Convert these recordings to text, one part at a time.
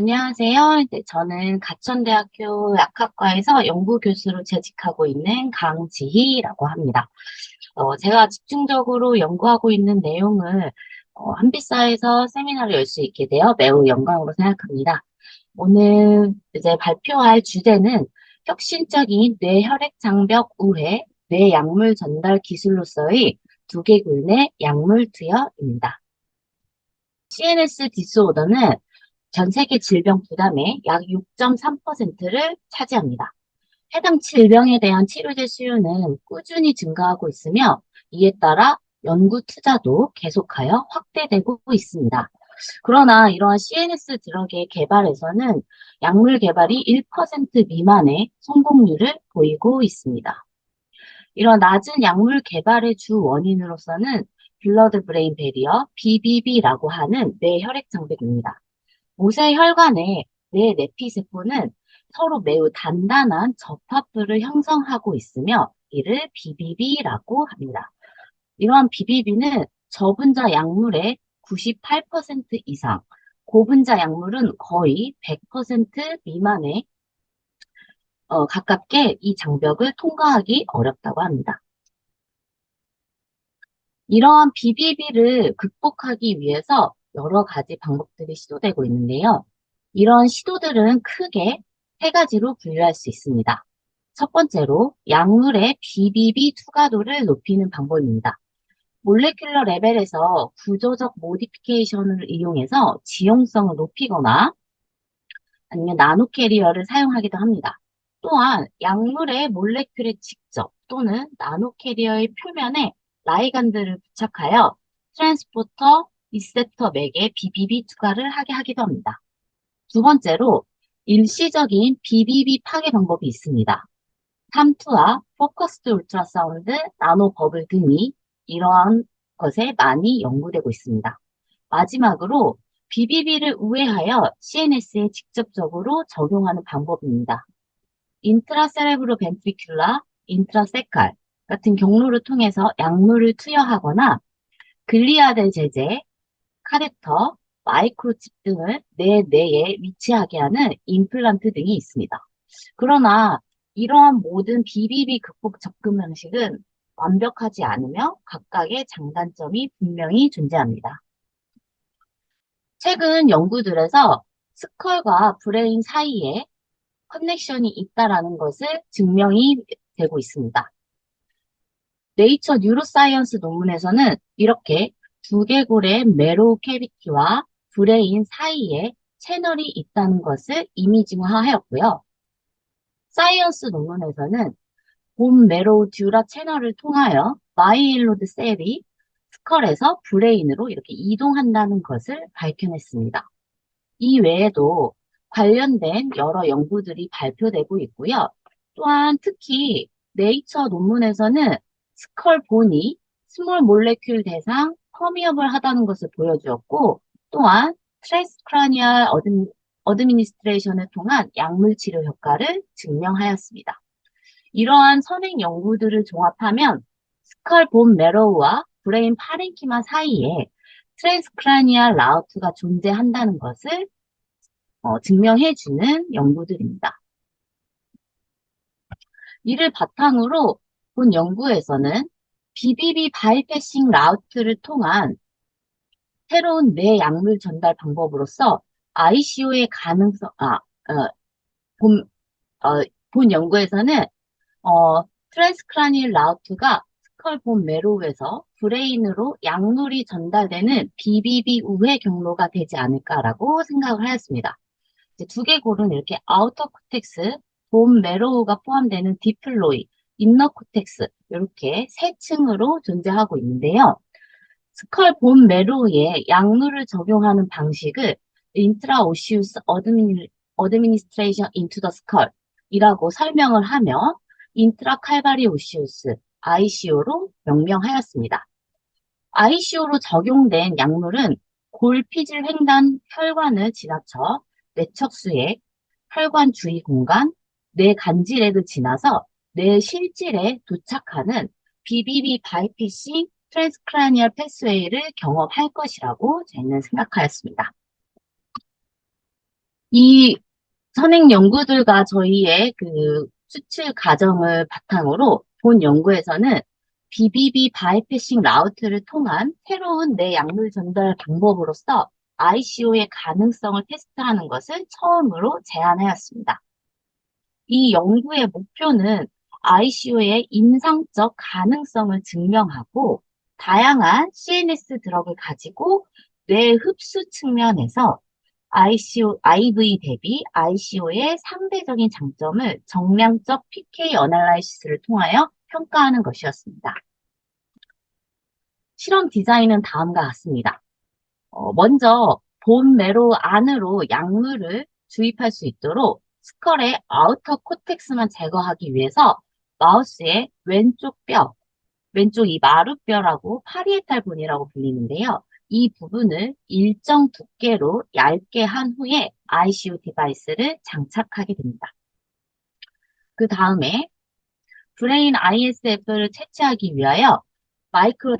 안녕하세요. 네, 저는 가천대학교 약학과에서 연구교수로 재직하고 있는 강지희라고 합니다. 어, 제가 집중적으로 연구하고 있는 내용을 어, 한빛사에서 세미나를 열 수 있게 되어 매우 영광으로 생각합니다. 오늘 이제 발표할 주제는 혁신적인 뇌혈액 장벽 우회 뇌약물 전달 기술로서의 두개골 내 약물 투여입니다. CNS 디스오더는 전 세계 질병 부담의 약 6.3%를 차지합니다. 해당 질병에 대한 치료제 수요는 꾸준히 증가하고 있으며 이에 따라 연구 투자도 계속하여 확대되고 있습니다. 그러나 이러한 CNS 드럭의 개발에서는 약물 개발이 1% 미만의 성공률을 보이고 있습니다. 이런 낮은 약물 개발의 주 원인으로서는 블러드 브레인 베리어 BBB라고 하는 뇌혈액 장벽입니다. 모세 혈관의 뇌 내피 세포는 서로 매우 단단한 접합부를 형성하고 있으며 이를 BBB라고 합니다. 이러한 BBB는 저분자 약물의 98% 이상, 고분자 약물은 거의 100% 미만에 어, 가깝게 이 장벽을 통과하기 어렵다고 합니다. 이러한 BBB를 극복하기 위해서 여러 가지 방법들이 시도되고 있는데요. 이런 시도들은 크게 세 가지로 분류할 수 있습니다. 첫 번째로 약물의 BBB 투과도를 높이는 방법입니다. 몰레큘러 레벨에서 구조적 모디피케이션을 이용해서 지용성을 높이거나 아니면 나노캐리어를 사용하기도 합니다. 또한 약물의 몰레큘에 직접 또는 나노캐리어의 표면에 라이간드를 부착하여 트랜스포터 리세터 맥에 BBB 투과를 하게 하기도 합니다. 두 번째로 일시적인 BBB 파괴 방법이 있습니다. 탐투와 포커스드 울트라사운드, 나노 버블 등이 이러한 것에 많이 연구되고 있습니다. 마지막으로 BBB를 우회하여 CNS에 직접적으로 적용하는 방법입니다. 인트라세레브로 벤트리큘라, 인트라세칼 같은 경로를 통해서 약물을 투여하거나 글리아델 제제, 카레터, 마이크로칩 등을 내 뇌에 위치하게 하는 임플란트 등이 있습니다. 그러나 이러한 모든 BBB 극복 접근 방식은 완벽하지 않으며 각각의 장단점이 분명히 존재합니다. 최근 연구들에서 스컬과 브레인 사이에 커넥션이 있다라는 것을 증명이 되고 있습니다. 네이처 뉴로사이언스 논문에서는 이렇게 두개골의 메로우 캐비티와 브레인 사이에 채널이 있다는 것을 이미징화하였고요. 사이언스 논문에서는 본 메로우 듀라 채널을 통하여 마이일로드 셀이 스컬에서 브레인으로 이렇게 이동한다는 것을 밝혀냈습니다. 이 외에도 관련된 여러 연구들이 발표되고 있고요. 또한 특히 네이처 논문에서는 스컬 본이 스몰 몰레큘 대상 퍼미어블 하다는 것을 보여주었고 또한 트레스크라니알 어드미, 어드미니스트레이션을 통한 약물 치료 효과를 증명하였습니다. 이러한 선행 연구들을 종합하면 스컬 본 메로우와 브레인 파렌키마 사이에 트랜스크라니알 라우트가 존재한다는 것을 어, 증명해주는 연구들입니다. 이를 바탕으로 본 연구에서는 BBB 바이패싱 라우트를 통한 새로운 뇌 약물 전달 방법으로서 ICO의 가능성, 아, 어, 본, 어, 본 연구에서는, 어, 트랜스크라니얼 라우트가 스컬본 메로우에서 브레인으로 약물이 전달되는 BBB 우회 경로가 되지 않을까라고 생각을 하였습니다. 두 개 골은 이렇게 아우터 코텍스, 본 메로우가 포함되는 디플로이, 인너 코텍스 이렇게 세 층으로 존재하고 있는데요. 스컬 본 메로우에 약물을 적용하는 방식을 인트라오시우스 어드미니, 어드미니스트레이션 인투 더 스컬이라고 설명을 하며 인트라 칼바리 오시우스 ICO로 명명하였습니다. ICO로 적용된 약물은 골피질 횡단 혈관을 지나쳐 뇌척수액, 혈관 주위 공간, 뇌 간질액을 지나서 뇌 실질에 도착하는 BBB 바이피싱 트랜스크라니얼 패스웨이를 경험할 것이라고 저희는 생각하였습니다. 이 선행 연구들과 저희의 그 수출 과정을 바탕으로 본 연구에서는 BBB 바이패싱 라우트를 통한 새로운 내 약물 전달 방법으로서 ICO의 가능성을 테스트하는 것을 처음으로 제안하였습니다. 이 연구의 목표는 ICO의 임상적 가능성을 증명하고 다양한 CNS 드럭을 가지고 뇌 흡수 측면에서 ICO, IV 대비 ICO의 상대적인 장점을 정량적 PK 어널라이시스를 통하여 평가하는 것이었습니다. 실험 디자인은 다음과 같습니다. 어, 먼저 본 매로 안으로 약물을 주입할 수 있도록 스컬의 아우터 코텍스만 제거하기 위해서 마우스의 왼쪽 뼈, 왼쪽 이 마루뼈라고 파리에탈 본이라고 불리는데요. 이 부분을 일정 두께로 얇게 한 후에 ICU 디바이스를 장착하게 됩니다. 그 다음에 브레인 ISF를 채취하기 위하여 마이크로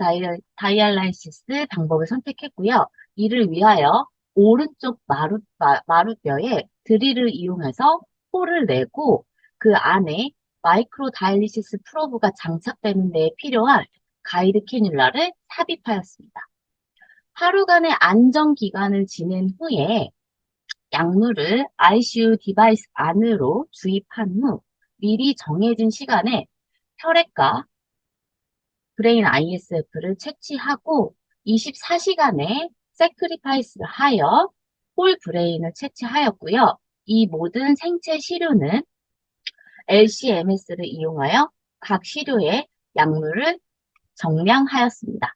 다이알라이시스 방법을 선택했고요. 이를 위하여 오른쪽 마루, 마, 루뼈에 드릴을 이용해서 홀을 내고 그 안에 마이크로 다이리시스 프로브가 장착되는 데 필요한 가이드 캐뉼라를 삽입하였습니다. 하루간의 안정 기간을 지낸 후에 약물을 ICU 디바이스 안으로 주입한 후 미리 정해진 시간에 혈액과 브레인 ISF를 채취하고 24시간에 세크리파이스를 하여 홀 브레인을 채취하였고요. 이 모든 생체 시료는 LCMS를 이용하여 각 시료의 약물을 정량하였습니다.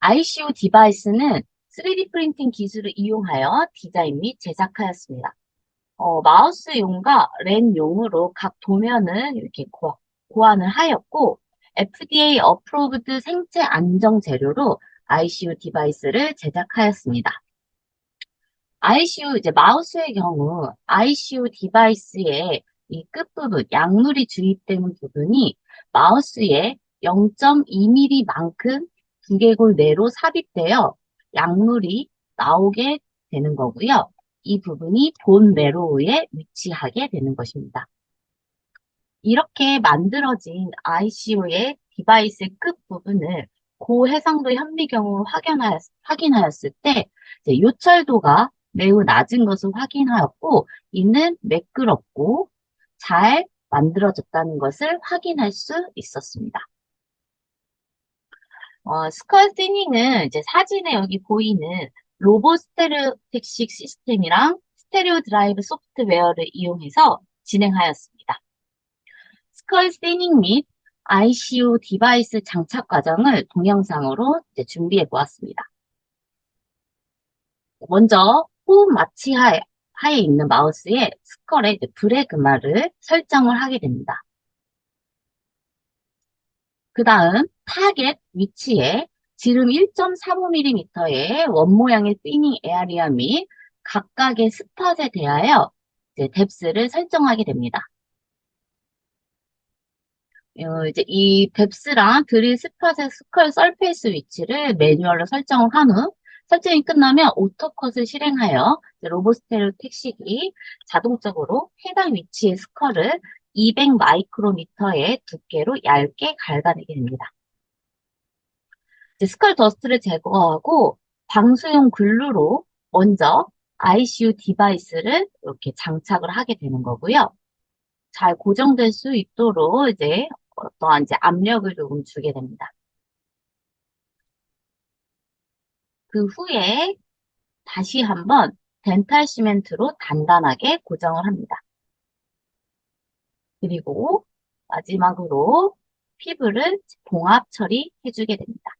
ICU 디바이스는 3D 프린팅 기술을 이용하여 디자인 및 제작하였습니다. 어, 마우스용과 렌용으로 각 도면을 이렇게 고, 고안을 하였고 FDA 어프로브드 생체 안정 재료로 ICU 디바이스를 제작하였습니다. ICU 이제 마우스의 경우 ICU 디바이스의 이 끝부분 약물이 주입되는 부분이 마우스의 0.2mm만큼 두개골 내로 삽입되어 약물이 나오게 되는 거고요. 이 부분이 본 메로우에 위치하게 되는 것입니다. 이렇게 만들어진 ICO의 디바이스의 끝부분을 고해상도 현미경으로 확인하였, 확인하였을 때 요철도가 매우 낮은 것을 확인하였고 이는 매끄럽고 잘 만들어졌다는 것을 확인할 수 있었습니다. 어, 스컬 스닝은 이제 사진에 여기 보이는 로보 스테레오텍식 시스템이랑 스테레오 드라이브 소프트웨어를 이용해서 진행하였습니다. 스컬 스테닝 및 ICU 디바이스 장착 과정을 동영상으로 준비해 보았습니다. 먼저 호흡 마취 하에, 있는 마우스에 스컬의 브레그마를 설정을 하게 됩니다. 그 다음 타겟 위치에 지름 1.35mm의 원 모양의 피닝 에어리아 및 각각의 스팟에 대하여 이제 뎁스를 설정하게 됩니다. 어, 이제 이 뎁스랑 드릴 스팟의 스컬 설페이스 위치를 매뉴얼로 설정을 한 후 설정이 끝나면 오토컷을 실행하여 로보스테레오 택시기 자동적으로 해당 위치의 스컬을 200 마이크로미터의 두께로 얇게 갈가내게 됩니다. 스컬 더스트를 제거하고 방수용 글루로 먼저 ICU 디바이스를 이렇게 장착을 하게 되는 거고요. 잘 고정될 수 있도록 이제 어떠한 이제 압력을 조금 주게 됩니다. 그 후에 다시 한번 덴탈 시멘트로 단단하게 고정을 합니다. 그리고 마지막으로 피부를 봉합 처리해주게 됩니다.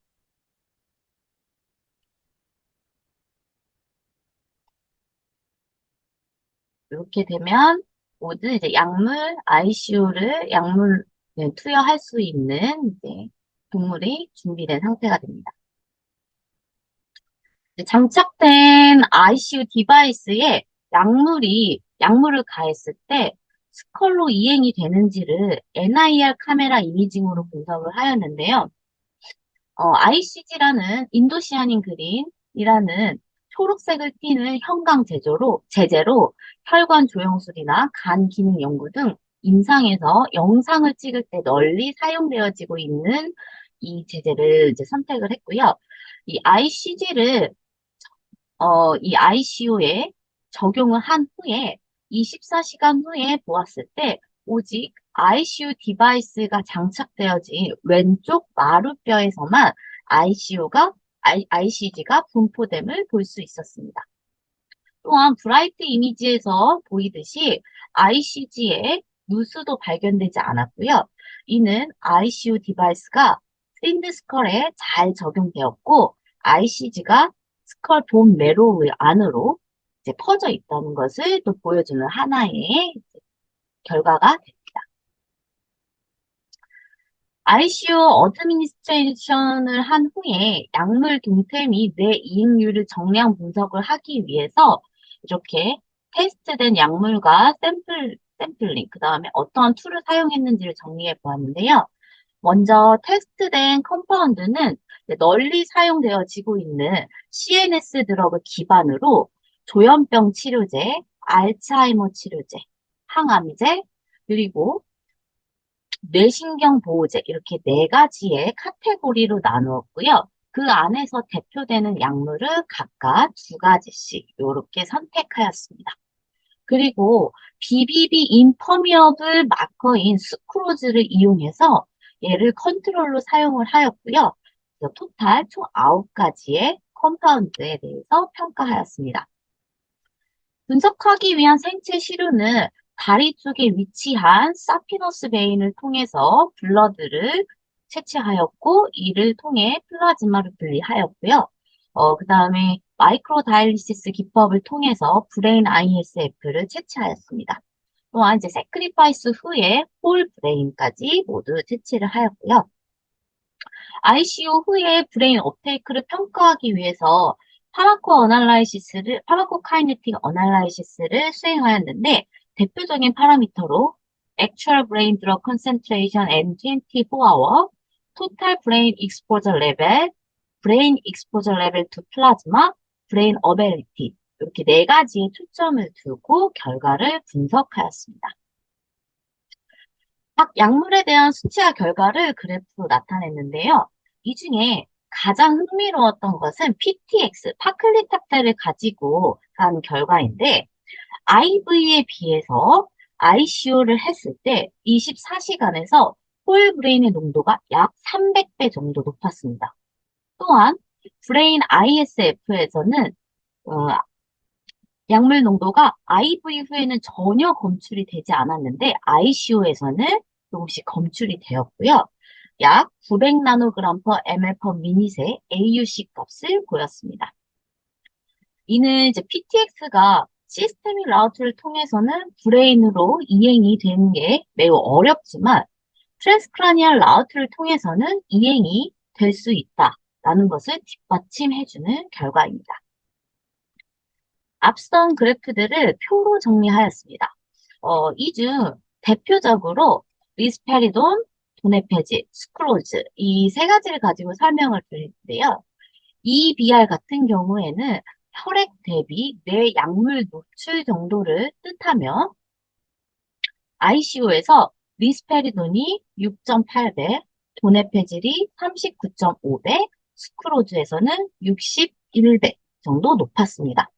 이렇게 되면 모두 이제 약물 ICU를 약물 네, 투여할 수 있는 이제 동물이 준비된 상태가 됩니다. 장착된 ICU 디바이스에 약물이 약물을 가했을 때 스컬로 이행이 되는지를 NIR 카메라 이미징으로 분석을 하였는데요. 어, ICG라는 인도시아닌 그린 이라는 초록색을 띠는 형광 제조로, 제재로 혈관 조영술이나 간 기능 연구 등 임상에서 영상을 찍을 때 널리 사용되어지고 있는 이 제재를 이제 선택을 했고요. 이 ICG를 어, 이 ICU에 적용을 한 후에 24시간 후에 보았을 때 오직 ICU 디바이스가 장착되어진 왼쪽 마루뼈에서만 ICU가 ICG가 분포됨을 볼 수 있었습니다. 또한 브라이트 이미지에서 보이듯이 ICG에 누수도 발견되지 않았고요. 이는 ICU 디바이스가 샌드 스컬에 잘 적용되었고 ICG가 스컬 본 매로 안으로 이제 퍼져 있다는 것을 또 보여주는 하나의 결과가 됩니다. ICU 어드미니스트레이션을 한 후에 약물 동태 및뇌 이익률을 정량 분석을 하기 위해서 이렇게 테스트된 약물과 샘플, 샘플링, 그 다음에 어떠한 툴을 사용했는지를 정리해 보았는데요. 먼저 테스트된 컴파운드는 널리 사용되어지고 있는 CNS 드러그 기반으로 조현병 치료제, 알츠하이머 치료제, 항암제, 그리고 뇌신경 보호제 이렇게 네 가지의 카테고리로 나누었고요. 그 안에서 대표되는 약물을 각각 두 가지씩 이렇게 선택하였습니다. 그리고 BBB 인퍼미어블 마커인 스크로즈를 이용해서 얘를 컨트롤로 사용을 하였고요. 토탈 총 9가지의 컴파운드에 대해서 평가하였습니다. 분석하기 위한 생체 시료는 다리 쪽에 위치한 사피너스 베인을 통해서 블러드를 채취하였고 이를 통해 플라즈마를 분리하였고요. 어, 그 다음에 마이크로 다이리시스 기법을 통해서 브레인 ISF를 채취하였습니다. 또한 이제 세크리파이스 후에 홀 브레인까지 모두 채취를 하였고요. ICU 후에 브레인 업테이크를 평가하기 위해서 파마코 어널라이시스를 파마코 카이네틱 어널라이시스를 수행하였는데 대표적인 파라미터로 Actual Brain Drug Concentration and 24-hour, Total Brain Exposure Level, Brain Exposure Level to Plasma, Brain Ability 이렇게 네 가지의 초점을 두고 결과를 분석하였습니다. 각 약물에 대한 수치와 결과를 그래프로 나타냈는데요. 이 중에 가장 흥미로웠던 것은 PTX, 파클리탑테를 가지고 한 결과인데 IV에 비해서 ICU를 했을 때 24시간에서 홀브레인의 농도가 약 300배 정도 높았습니다. 또한 브레인 ISF에서는 어, 약물 농도가 IV 후에는 전혀 검출이 되지 않았는데 ICU에서는 조금씩 검출이 되었고요. 약 900나노그램 per ml per 미닛의 AUC 값을 보였습니다. 이는 이제 PTX가 시스테믹 라우트를 통해서는 브레인으로 이행이 되는 게 매우 어렵지만 트랜스크라니얼 라우트를 통해서는 이행이 될 수 있다라는 것을 뒷받침해주는 결과입니다. 앞선 그래프들을 표로 정리하였습니다. 어, 이중 대표적으로 리스페리돈, 도네페지, 스크로즈 이 세 가지를 가지고 설명을 드리는데요. EBR 같은 경우에는 혈액 대비 뇌 약물 노출 정도를 뜻하며 ICU에서 리스페리돈이 6.8배, 도네페질이 39.5배, 스크로즈에서는 61배 정도 높았습니다.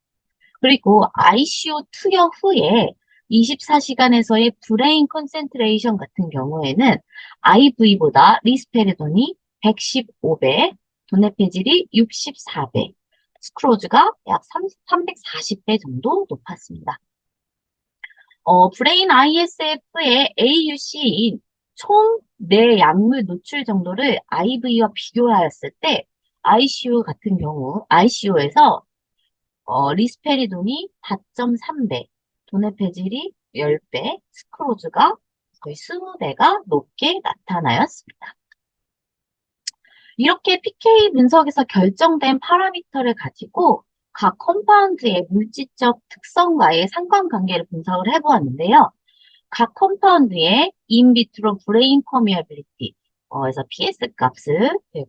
그리고 ICU 투여 후에 24시간에서의 브레인 컨센트레이션 같은 경우에는 IV보다 리스페리돈이 115배, 도네페질이 64배, 스크로즈가 약 30, 340배 정도 높았습니다. 어, 브레인 ISF의 AUC인 총 내 약물 노출 정도를 IV와 비교하였을 때 ICU 같은 경우 ICU에서 어, 리스페리돈이 4.3배, 도네페질이 10배, 스크로즈가 거의 20배가 높게 나타나였습니다. 이렇게 PK 분석에서 결정된 파라미터를 가지고 각 컴파운드의 물질적 특성과의 상관관계를 분석을 해보았는데요. 각 컴파운드의 인비트로 브레인 퍼미어빌리티, 어, 에서 PS 값을 네,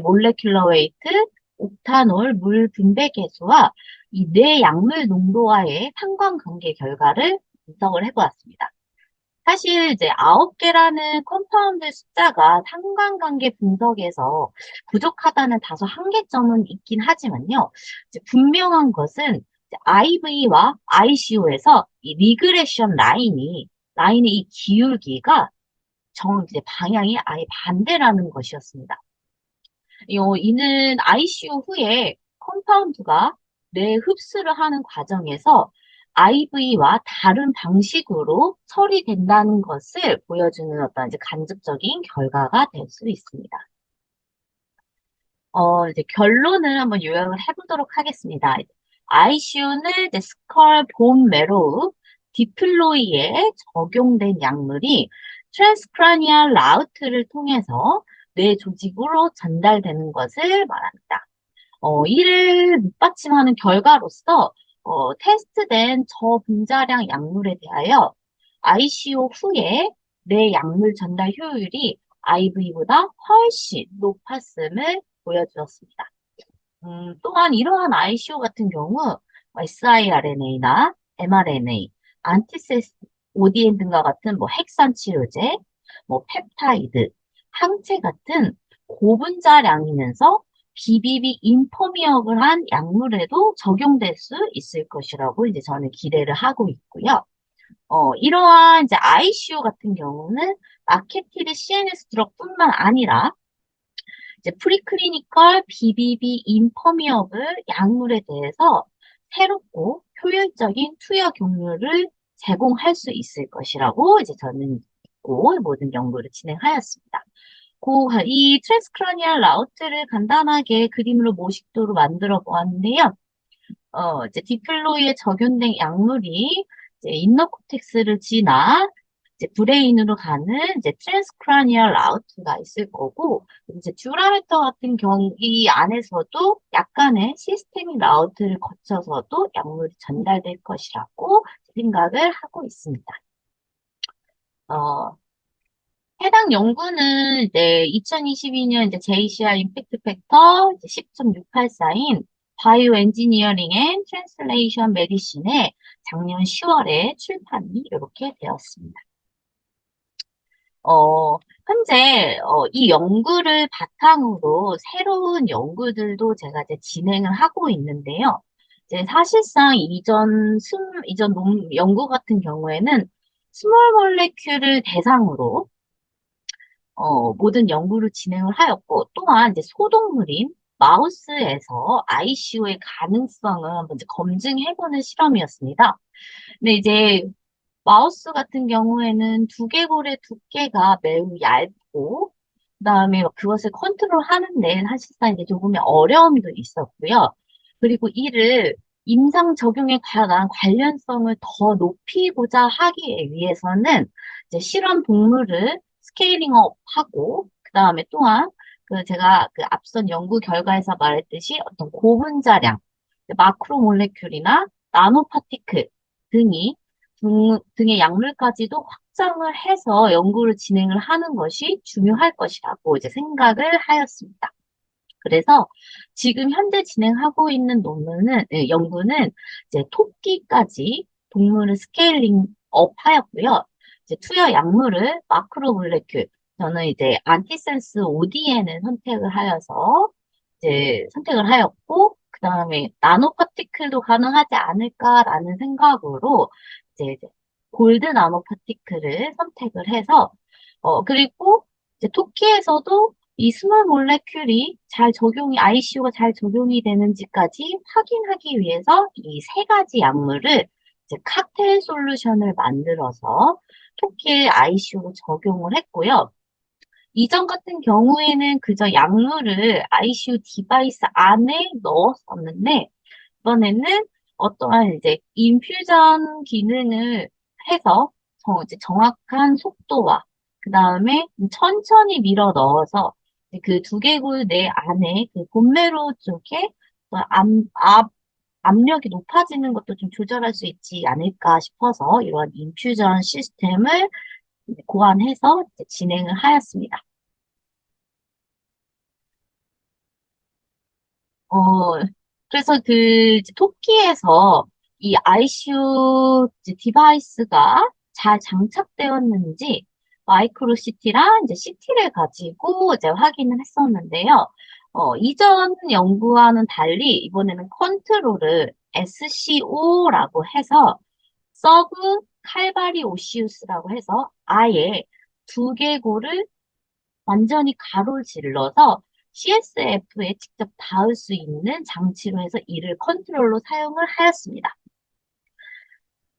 몰레큘러 웨이트, 옥타놀 물 분배 개수와 이 뇌 약물 농도와의 상관관계 결과를 분석을 해보았습니다. 사실 이제 아홉 개라는 컴파운드 숫자가 상관관계 분석에서 부족하다는 다소 한계점은 있긴 하지만요. 분명한 것은 IV와 ICO에서 이 리그레션 라인이 라인의 이 기울기가 정 이제 방향이 아예 반대라는 것이었습니다. 요, 이는 ICO 후에 컴파운드가 뇌 흡수를 하는 과정에서 IV와 다른 방식으로 처리된다는 것을 보여주는 어떤 이제 간접적인 결과가 될 수 있습니다. 어, 이제 결론을 한번 요약을 해보도록 하겠습니다. ICU는 이제 스컬 본 메로우 디플로이에 적용된 약물이 트랜스크라니얼 라우트를 통해서 뇌 조직으로 전달되는 것을 말합니다. 어, 이를 밑받침하는 결과로서 어, 테스트된 저분자량 약물에 대하여 ICO 후에 뇌 약물 전달 효율이 IV보다 훨씬 높았음을 보여주었습니다. 음, 또한 이러한 ICO 같은 경우 siRNA나 mRNA, 안티세스 ODN 등과 같은 뭐 핵산 치료제, 뭐 펩타이드, 항체 같은 고분자량이면서 BBB 인포미업을 한 약물에도 적용될 수 있을 것이라고 이제 저는 기대를 하고 있고요. 어, 이러한 이제 ICU 같은 경우는 마케티드 CNS 드럭뿐만 아니라 이제 프리클리니컬 BBB 인퍼미업을 약물에 대해서 새롭고 효율적인 투여 경로를 제공할 수 있을 것이라고 이제 저는 믿고 모든 연구를 진행하였습니다. 이 트랜스크라니얼 라우트를 간단하게 그림으로 모식도로 만들어 보았는데요. 어, 이제 디플로이에 적용된 약물이 이제 인너코텍스를 지나 이제 브레인으로 가는 이제 트랜스크라니얼 라우트가 있을 거고 이제 듀라메터 같은 경우 이 안에서도 약간의 시스테믹 라우트를 거쳐서도 약물이 전달될 것이라고 생각을 하고 있습니다. 어, 해당 연구는 이제 2022년 이제 JCR 임팩트 팩터 10.684인 바이오 엔지니어링 앤 트랜슬레이션 메디신에 작년 10월에 출판이 이렇게 되었습니다. 어, 현재 어, 이 연구를 바탕으로 새로운 연구들도 제가 이제 진행을 하고 있는데요. 이제 사실상 이전 스 이전 논, 연구 같은 경우에는 스몰 몰레큘을 대상으로 어, 모든 연구를 진행을 하였고 또한 이제 소동물인 마우스에서 ICU의 가능성을 이제 검증해보는 실험이었습니다. 근데 이제 마우스 같은 경우에는 두개골의 두께가 매우 얇고 그다음에 그것을 컨트롤하는데 사실상 이제 조금의 어려움도 있었고요. 그리고 이를 임상 적용에 관한 관련성을 더 높이고자 하기 위해서는 이제 실험 동물을 스케일링업 하고 그 다음에 또한 그 제가 그 앞선 연구 결과에서 말했듯이 어떤 고분자량, 마크로 몰레큘이나 나노 파티클 등이 등, 등의 약물까지도 확장을 해서 연구를 진행을 하는 것이 중요할 것이라고 이제 생각을 하였습니다. 그래서 지금 현재 진행하고 있는 논문은 네, 연구는 이제 토끼까지 동물을 스케일링 업 하였고요. 이제 투여 약물을 마크로 몰레큘 저는 이제 안티센스 ODN을 선택을 하여서 이제 선택을 하였고 그 다음에 나노 파티클도 가능하지 않을까라는 생각으로 이제 골드 나노 파티클을 선택을 해서 어 그리고 이제 토끼에서도 이 스몰 몰레큘이 잘 적용이 ICU가 잘 적용이 되는지까지 확인하기 위해서 이 세 가지 약물을 이제 칵테일 솔루션을 만들어서 토끼의 ICU로 적용을 했고요. 이전 같은 경우에는 그저 약물을 ICU 디바이스 안에 넣었었는데 이번에는 어떠한 이제 인퓨전 기능을 해서 정, 이제 정확한 속도와 그 다음에 천천히 밀어 넣어서 그 두개골 내 안에 그 본메로 쪽에 압, 압, 압력이 높아지는 것도 좀 조절할 수 있지 않을까 싶어서 이런 인퓨전 시스템을 고안해서 진행을 하였습니다. 어, 그래서 그 토끼에서 이 ICU 디바이스가 잘 장착되었는지 마이크로CT랑 이제 CT를 가지고 이제 확인을 했었는데요. 어, 이전 연구와는 달리 이번에는 컨트롤을 SCO라고 해서 서브 칼바리 오시우스라고 해서 아예 두 개골을 완전히 가로질러서 CSF에 직접 닿을 수 있는 장치로 해서 이를 컨트롤로 사용을 하였습니다.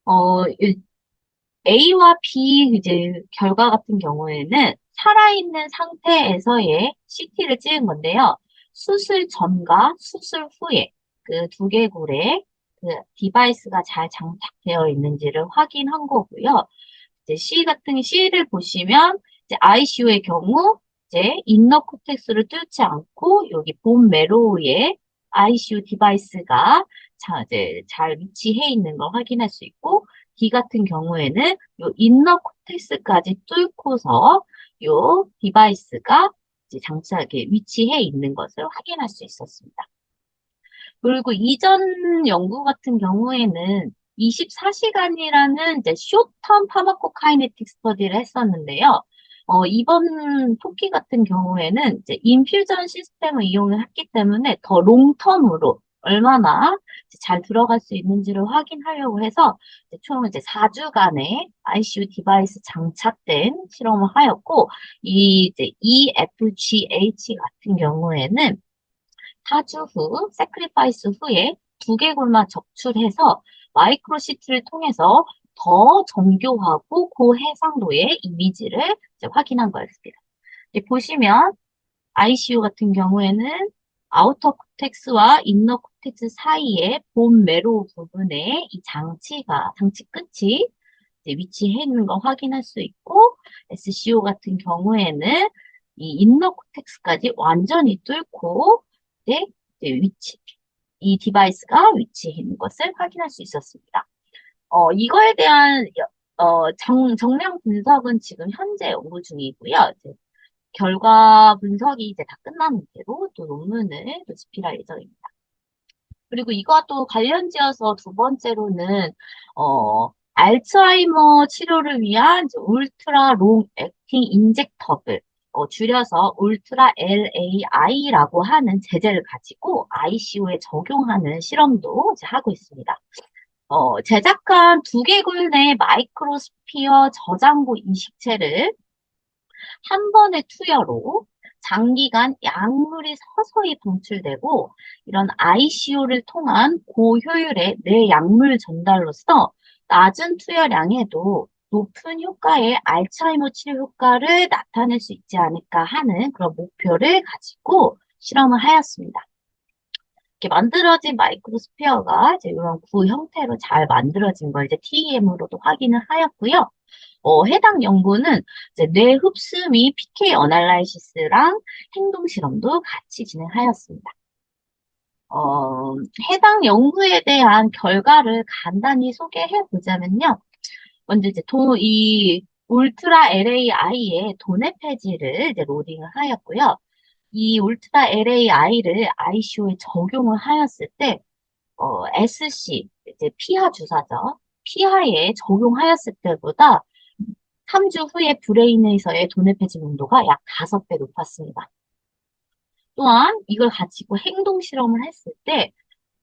어, A와 B 이제 결과 같은 경우에는 살아있는 상태에서의 CT를 찍은 건데요. 수술 전과 수술 후에 그 두개골에 그 디바이스가 잘 장착되어 있는지를 확인한 거고요. 이제 C 같은 C를 보시면 이제 ICU의 경우 이제 인너 코텍스를 뚫지 않고 여기 본 메로우에 ICU 디바이스가 자, 이제 잘 위치해 있는 걸 확인할 수 있고 D 같은 경우에는 요 인너 코텍스까지 뚫고서 요 디바이스가 장착에 위치해 있는 것을 확인할 수 있었습니다. 그리고 이전 연구 같은 경우에는 24시간이라는 이제 쇼텀 파마코카이네틱 스터디를 했었는데요. 어, 이번 토끼 같은 경우에는 이제 인퓨전 시스템을 이용을 했기 때문에 더 롱텀으로 얼마나 잘 들어갈 수 있는지를 확인하려고 해서 이제 총 이제 4주간의 ICU 디바이스 장착된 실험을 하였고 이 이제 EFGH 같은 경우에는 4주 후, 세크리파이스 후에 두 개골만 적출해서 마이크로 시트를 통해서 더 정교하고 고해상도의 이미지를 확인한 거였습니다. 보시면 ICU 같은 경우에는 아우터 코텍스와 인너 코텍스 사이에 본 메로 부분에 이 장치가 장치 끝이 위치해 있는 걸 확인할 수 있고 SCO 같은 경우에는 이 인너 코텍스까지 완전히 뚫고 이제 위치 이 디바이스가 위치해 있는 것을 확인할 수 있었습니다. 어, 이거에 대한 어, 정, 정량 분석은 지금 현재 연구 중이고요. 이제 결과 분석이 이제 다 끝난 후로 또 논문을 또 집필할 예정입니다. 그리고 이거와 또 관련지어서 두 번째로는 어, 알츠하이머 치료를 위한 울트라 롱 액팅 인젝터블 어, 줄여서 울트라 LAI라고 하는 제재를 가지고 ICU에 적용하는 실험도 하고 있습니다. 어, 제작한 두개골 내 마이크로스피어 저장고 이식체를 한 번의 투여로 장기간 약물이 서서히 방출되고 이런 ICU를 통한 고효율의 뇌 약물 전달로서 낮은 투여량에도 높은 효과의 알츠하이머 치료 효과를 나타낼 수 있지 않을까 하는 그런 목표를 가지고 실험을 하였습니다. 이렇게 만들어진 마이크로스피어가 이제 이런 구 형태로 잘 만들어진 걸 이제 TEM으로도 확인을 하였고요. 어, 해당 연구는 뇌 흡수 및 PK 어날라이시스랑 행동 실험도 같이 진행하였습니다. 어, 해당 연구에 대한 결과를 간단히 소개해 보자면요. 먼저 이제 도, 이 울트라 LAI의 도내 페이지를 이제 로딩을 하였고요. 이 울트라 LAI를 ICO에 적용을 하였을 때, 어, SC, 이제 피하 주사죠. 피하에 적용하였을 때보다 3주 후에 브레인에서의 도네페지 농도가 약 5배 높았습니다. 또한 이걸 가지고 행동 실험을 했을 때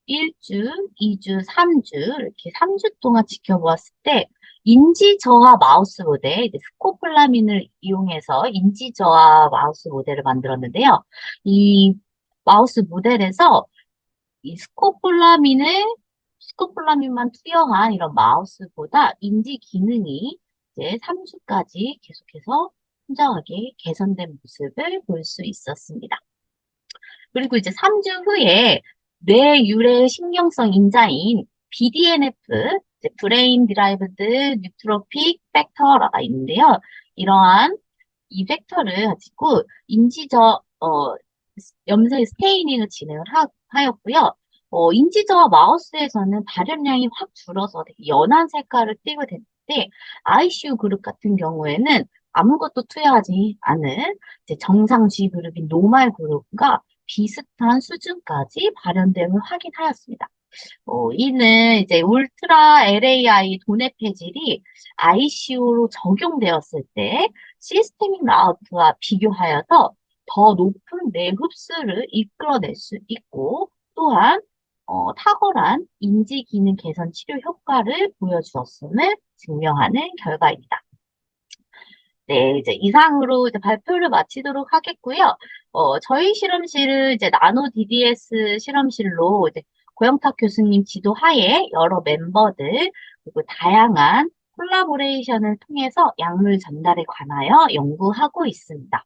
1주, 2주, 3주 이렇게 3주 동안 지켜보았을 때 인지 저하 마우스 모델, 스코폴라민을 이용해서 인지 저하 마우스 모델을 만들었는데요. 이 마우스 모델에서 이 스코폴라민을 스코폴라민만 투여한 이런 마우스보다 인지 기능이 이제 3주까지 계속해서 현저하게 개선된 모습을 볼 수 있었습니다. 그리고 이제 3주 후에 뇌 유래 신경성 인자인 BDNF, 브레인 디라이브드 뉴트로픽 팩터가 있는데요. 이러한 이 팩터를 가지고 인지저 어, 염색 스테이닝을 진행을 하, 하였고요. 어, 인지저와 마우스에서는 발현량이 확 줄어서 연한 색깔을 띠게 됐는데 ICU 그룹 같은 경우에는 아무것도 투여하지 않은 정상 G 그룹인 노말 그룹과 비슷한 수준까지 발현됨을 확인하였습니다. 어, 이는 이제 울트라 LAI 도내 폐질이 ICU로 적용되었을 때 시스테믹 라우트와 비교하여서 더 높은 뇌 흡수를 이끌어낼 수 있고 또한 어, 탁월한 인지 기능 개선 치료 효과를 보여주었음을 증명하는 결과입니다. 네, 이제 이상으로 이제 발표를 마치도록 하겠고요. 어, 저희 실험실은 이제 나노 DDS 실험실로 이제 고영탁 교수님 지도하에 여러 멤버들 그리고 다양한 콜라보레이션을 통해서 약물 전달에 관하여 연구하고 있습니다.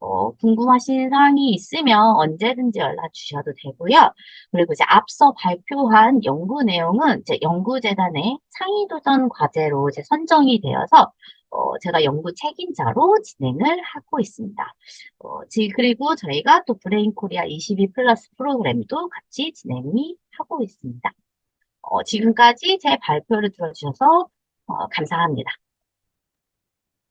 어, 궁금하신 사항이 있으면 언제든지 연락 주셔도 되고요. 그리고 이제 앞서 발표한 연구 내용은 이제 연구재단의 창의도전 과제로 이제 선정이 되어서 어, 제가 연구 책임자로 진행을 하고 있습니다. 어, 지, 그리고 저희가 또 브레인 코리아 22 플러스 프로그램도 같이 진행이 하고 있습니다. 어, 지금까지 제 발표를 들어주셔서 어, 감사합니다.